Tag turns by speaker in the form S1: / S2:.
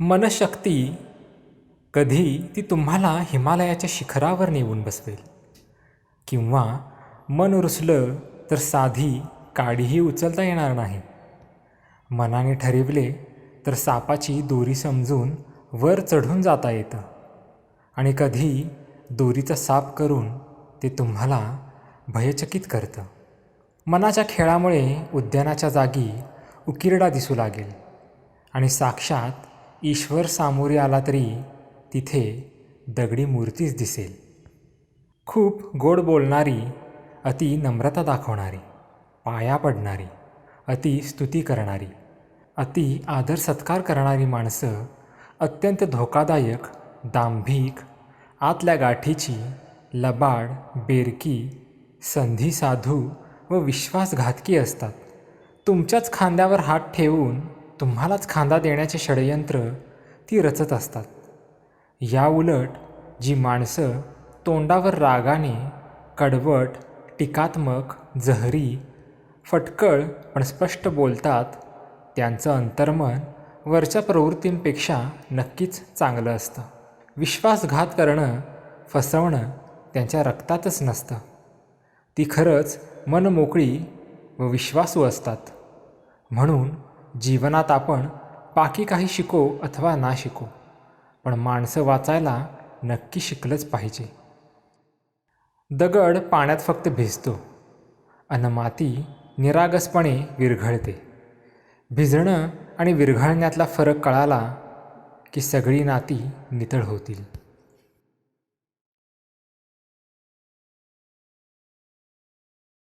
S1: मनशक्ती कधी ती तुम्हाला हिमालयाच्या शिखरावर नेऊन बसवेल. किंवा मन रुसलं तर साधी काडीही उचलता येणार नाही. मनाने ठरवले तर सापाची दोरी समजून वर चढून जाता येतं. आणि कधी दोरीचा साप करून ते तुम्हाला भयचकित करतं. मनाच्या खेळामुळे उद्यानाच्या जागी उकिरडा दिसू लागेल. आणि साक्षात ईश्वर सामोरे आला तरी तिथे दगडी मूर्तीच दिसेल. खूप गोड बोलणारी अति नम्रता दाखवणारी पाया पडणारी अति स्तुती करणारी अति आदर सत्कार करणारी माणसं अत्यंत धोकादायक दांभिक आतल्या गाठीची लबाड बेरकी संधी साधू व विश्वासघातकी असतात. तुमच्याच खांद्यावर हात ठेवून तुम्हालाच खांदा देण्याचे षडयंत्र ती रचत असतात. या उलट जी माणसं तोंडावर रागाने कडवट टीकात्मक जहरी फटकळ पण स्पष्ट बोलतात त्यांचं अंतर्मन वरच्या प्रवृत्तींपेक्षा नक्कीच चांगलं असतं. विश्वासघात करणं फसवणं त्यांच्या रक्तातच नसतं. ती खरंच मनमोकळी व विश्वासू असतात. म्हणून जीवनात आपण बाकी काही शिको अथवा ना शिको पण माणसं वाचायला नक्की शिकलंच पाहिजे. दगड पाण्यात फक्त भिजतो अन माती निरागसपणे विरघळते. भिजणं आणि विरघळण्यातला फरक कळाला की सगळी नाती नितळ होतील.